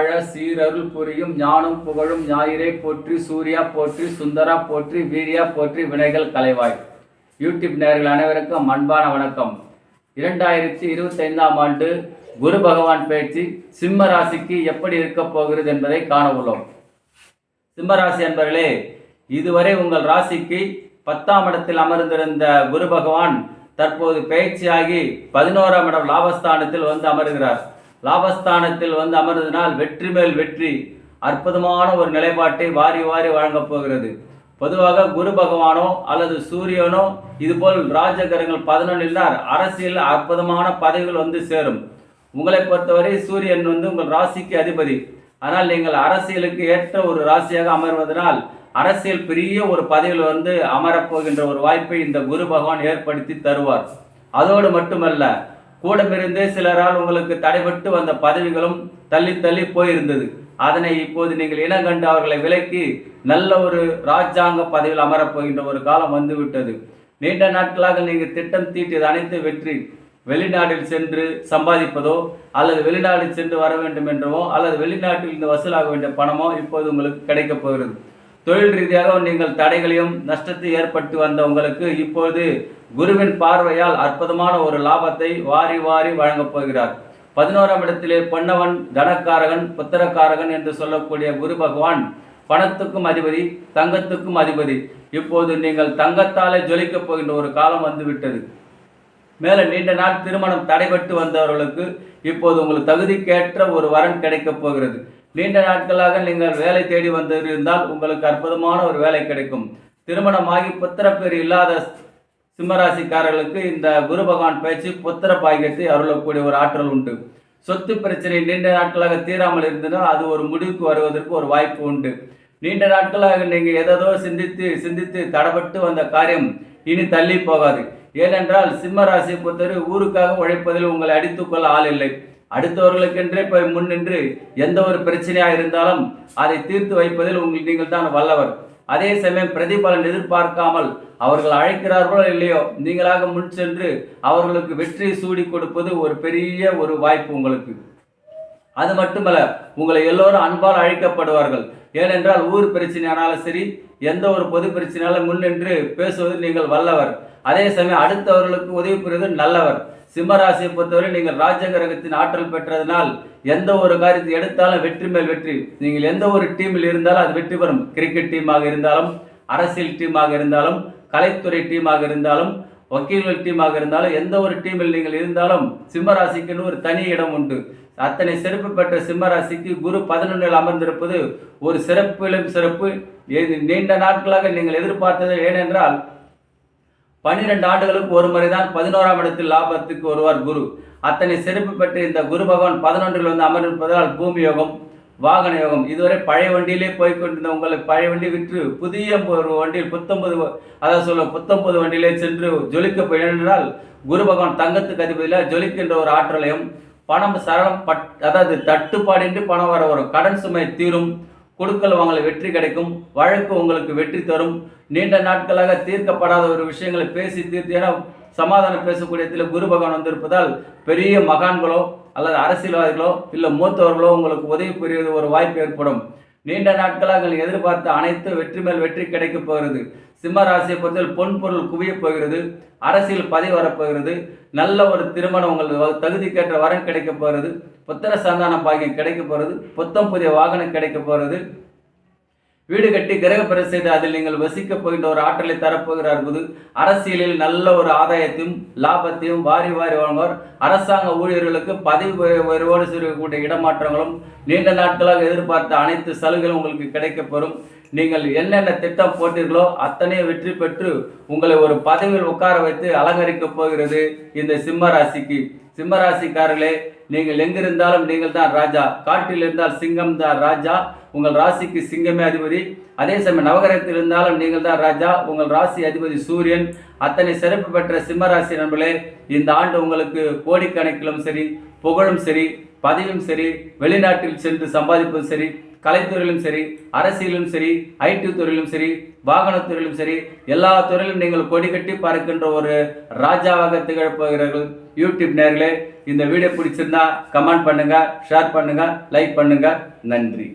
வாழ சீரருள் புரியும் ஞானம் புகழும் ஞாயிறை போற்றி சூர்யா போற்றி சுந்தரா போற்றி வீரியா போற்றி வினைகள் கலைவாய். யூடியூப் நேர்கள் அனைவருக்கும் அன்பான வணக்கம். இரண்டாயிரத்தி இருபத்தைந்தாம் ஆண்டு குரு பகவான் பேச்சு சிம்ம ராசிக்கு எப்படி இருக்க போகிறது என்பதை காண உள்ளோம். சிம்மராசி என்பர்களே இதுவரை உங்கள் ராசிக்கு பத்தாம் இடத்தில் அமர்ந்திருந்த குரு பகவான் தற்போது பயிற்சியாகி பதினோராம் இடம் லாபஸ்தானத்தில் வந்து அமர்கிறார். லாபஸ்தானத்தில் வந்து அமர்ந்ததினால் வெற்றி மேல் வெற்றி அற்புதமான ஒரு நிலைப்பாட்டை வாரி வாரி வழங்கப் போகிறது. பொதுவாக குரு பகவானோ அல்லது சூரியனோ இதுபோல் ராஜகரங்கள் பதினொன்றினார் அரசியல் அற்புதமான பதவிகள் வந்து சேரும். உங்களை பொறுத்தவரை சூரியன் வந்து உங்கள் ராசிக்கு அதிபதி. ஆனால் நீங்கள் அரசியலுக்கு ஏற்ற ஒரு ராசியாக அமர்வதனால் அரசியல் பெரிய ஒரு பதவியில் வந்து அமரப்போகின்ற ஒரு வாய்ப்பை இந்த குரு பகவான் ஏற்படுத்தி தருவார். அதோடு மட்டுமல்ல கூடமிருந்தே சிலரால் உங்களுக்கு தடைபட்டு வந்த பதவிகளும் தள்ளி தள்ளி போயிருந்தது. அதனை இப்போது நீங்கள் இனங்கண்டு அவர்களை விலக்கி நல்ல ஒரு ராஜாங்க பதவியில் அமரப்போகின்ற ஒரு காலம் வந்துவிட்டது. நீண்ட நாட்களாக நீங்கள் திட்டம் தீட்டியது அனைத்து வெற்றி வெளிநாட்டில் சென்று சம்பாதிப்பதோ அல்லது வெளிநாட்டில் சென்று வர வேண்டும் என்றோ அல்லது வெளிநாட்டில் இருந்து வசூலாக வேண்டிய பணமோ இப்போது உங்களுக்கு கிடைக்கப் போகிறது. தொழில் ரீதியாக நீங்கள் தடைகளையும் நஷ்டத்தை ஏற்பட்டு வந்த உங்களுக்கு இப்போது குருவின் பார்வையால் அற்புதமான ஒரு லாபத்தை வாரி வாரி வழங்கப் போகிறார். பதினோராம் இடத்திலே பொன்னவன் தனக்காரகன் புத்திரக்காரகன் என்று சொல்லக்கூடிய குரு பகவான் பணத்துக்கும் அதிபதி தங்கத்துக்கும் அதிபதி. இப்போது நீங்கள் தங்கத்தாலே ஜொலிக்கப் போகின்ற ஒரு காலம் வந்துவிட்டது. மேலே நீண்ட நாள் திருமணம் தடைபட்டு வந்தவர்களுக்கு இப்போது உங்களுக்கு தகுதிக்கேற்ற ஒரு வரன் கிடைக்கப் போகிறது. நீண்ட நாட்களாக நீங்கள் வேலை தேடி வந்திருந்தால் உங்களுக்கு அற்புதமான ஒரு வேலை கிடைக்கும். திருமணமாகி புத்திரப்பேர் இல்லாத சிம்மராசிக்காரர்களுக்கு இந்த குரு பகவான் பேச்சு புத்திர பாகியத்தை அருளக்கூடிய ஒரு ஆற்றல் உண்டு. சொத்து பிரச்சனை நீண்ட நாட்களாக தீராமல் இருந்தனால் அது ஒரு முடிவுக்கு வருவதற்கு ஒரு வாய்ப்பு உண்டு. நீண்ட நாட்களாக நீங்கள் எதோ சிந்தித்து சிந்தித்து தடப்பட்டு வந்த காரியம் இனி தள்ளி போகாது. ஏனென்றால் சிம்ம ராசியை பொறுத்தவரை ஊருக்காக உழைப்பதில் உங்களை அடித்துக்கொள்ள ஆள் இல்லை. அடுத்தவர்களுக்கென்றே போய் முன்னின்று எந்த ஒரு பிரச்சனையாக இருந்தாலும் அதை தீர்த்து வைப்பதில் உங்கள் நீங்கள் தான் வல்லவர். அதே சமயம் பிரதிபலன் எதிர்பார்க்காமல் அவர்கள் அழைக்கிறார்களோ இல்லையோ நீங்களாக முன் சென்று அவர்களுக்கு வெற்றியை சூடி கொடுப்பது ஒரு பெரிய ஒரு வாய்ப்பு உங்களுக்கு. அது மட்டுமல்ல உங்களை எல்லோரும் அன்பால் அழைக்கப்படுவார்கள். ஏனென்றால் ஊர் பிரச்சனையானாலும் சரி எந்த ஒரு பொது பிரச்சனையாலும் முன்னின்று பேசுவது நீங்கள் வல்லவர். அதே சமயம் அடுத்தவர்களுக்கு உதவி புரிவது நல்லவர். சிம்மராசியை பொறுத்தவரை நீங்கள் ராஜகிரகத்தின் ஆற்றல் பெற்றதனால் எந்த ஒரு காரியத்தை எடுத்தாலும் வெற்றி மேல் வெற்றி. நீங்கள் எந்த ஒரு டீமில் இருந்தாலும் அது வெற்றி பெறும். கிரிக்கெட் டீமாக இருந்தாலும் அரசியல் டீமாக இருந்தாலும் கலைத்துறை டீமாக இருந்தாலும் வக்கீல்கள் டீமாக இருந்தாலும் எந்த ஒரு டீமில் நீங்கள் இருந்தாலும் சிம்மராசிக்குன்னு ஒரு தனி இடம் உண்டு. அத்தனை சிறப்பு பெற்ற சிம்மராசிக்கு குரு பதினொன்றில் அமர்ந்திருப்பது ஒரு சிறப்பிலும் சிறப்பு. நீண்ட நாட்களாக நீங்கள் எதிர்பார்த்தது ஏனென்றால் பன்னிரெண்டு ஆண்டுகளுக்கு ஒரு முறைதான் பதினோராம் இடத்தில் லாபத்துக்கு வருவார் குரு. அத்தனை சிறப்பு பெற்ற இந்த குரு பகவான் பதினொன்றில் வந்து அமர்ந்திருப்பதால் பூமி யோகம் வாகன யோகம் இதுவரை பழைய வண்டியிலே போய் கொண்டிருந்த உங்களை பழைய வண்டி விற்று புதிய ஒரு வண்டியில் புத்தொன்பது அதாவது சொல்ல புத்தொன்பது வண்டியிலே சென்று ஜொலிக்க போயினால் குரு பகவான் தங்கத்துக்கு அதிபதியில் ஜொலிக்கின்ற ஒரு ஆற்றலையும் பணம் சரளம் பட் அதாவது தட்டுப்பாடின்றி பணம் வர வரும் கடன் சுமை தீரும். கொடுக்கல் வாங்கல வெற்றி கிடைக்கும் வழக்கு உங்களுக்கு வெற்றி தரும். நீண்ட நாட்களாக தீர்க்கப்படாத ஒரு விஷயங்களை பேசி தீர்த்து ஏன்னா சமாதானம் பேசக்கூடியத்தில் குரு பகவான் வந்திருப்பதால் பெரிய மகான்களோ அல்லது அரசியல்வாதிகளோ இல்லை மூத்தவர்களோ உங்களுக்கு உதவி புரிவது ஒரு வாய்ப்பு ஏற்படும். நீண்ட நாட்களாக நீங்கள் எதிர்பார்த்த அனைத்து வெற்றி மேல் வெற்றி கிடைக்கப் போகிறது. சிம்ம ராசியை பொறுத்தவரை பொன் பொருள் குவியப் போகிறது அரசியல் பதவி வரப்போகிறது நல்ல ஒரு திருமணம் உங்கள் தகுதிக்கேற்ற வரம் கிடைக்கப் போகிறது புத்திர சந்தான பாக்கியம் கிடைக்கப் போகிறது புத்தம் புதிய வாகனம் கிடைக்கப் போகிறது வீடு கட்டி கிரக செய்து அதில் நீங்கள் வசிக்கப் போகின்ற ஒரு ஆற்றலை தரப்போகிறார் குரு அரசியலில் நல்ல ஒரு ஆதாயத்தையும் லாபத்தையும் வாரி வாரி வழங்குவார். அரசாங்க ஊழியர்களுக்கு பதவி வருவோடு உயர்வோடு இடமாற்றங்களும் நீண்ட நாட்களாக எதிர்பார்த்த அனைத்து சலுகைகளும் உங்களுக்கு கிடைக்கப்பெறும் நீங்கள் என்னென்ன திட்டம் போட்டீர்களோ அத்தனையும் வெற்றி பெற்று உங்களை ஒரு பதவியில் உட்கார வைத்து அலங்கரிக்கப் போகிறது இந்த சிம்ம ராசிக்கு. சிம்ம ராசிக்காரர்களே நீங்கள் எங்கிருந்தாலும் நீங்கள் தான் ராஜா. காட்டில் இருந்தால் சிங்கம் தான் ராஜா. உங்கள் ராசிக்கு சிங்கமே அதிபதி. அதே சமயம் நவகரத்தில் இருந்தாலும் நீங்கள் தான் ராஜா. உங்கள் ராசி அதிபதி சூரியன். அத்தனை சிறப்பு பெற்ற சிம்மராசி நண்பர்களே இந்த ஆண்டு உங்களுக்கு கோடிக்கணக்கிலும் சரி புகழும் சரி பதவியும் சரி வெளிநாட்டில் சென்று சம்பாதிப்பதும் சரி கலைத்துறையிலும் சரி அரசியலும் சரி ஐடி துறையிலும் சரி வாகனத்துறையிலும் சரி எல்லா துறையிலும் நீங்கள் கொடி கட்டி பார்க்கின்ற ஒரு ராஜாவாக திகழப்போகிறீர்கள் யூடியூப் நேர்களே இந்த வீடியோ பிடிச்சிருந்தா கமெண்ட் பண்ணுங்கள் ஷேர் பண்ணுங்கள் லைக் பண்ணுங்கள் நன்றி.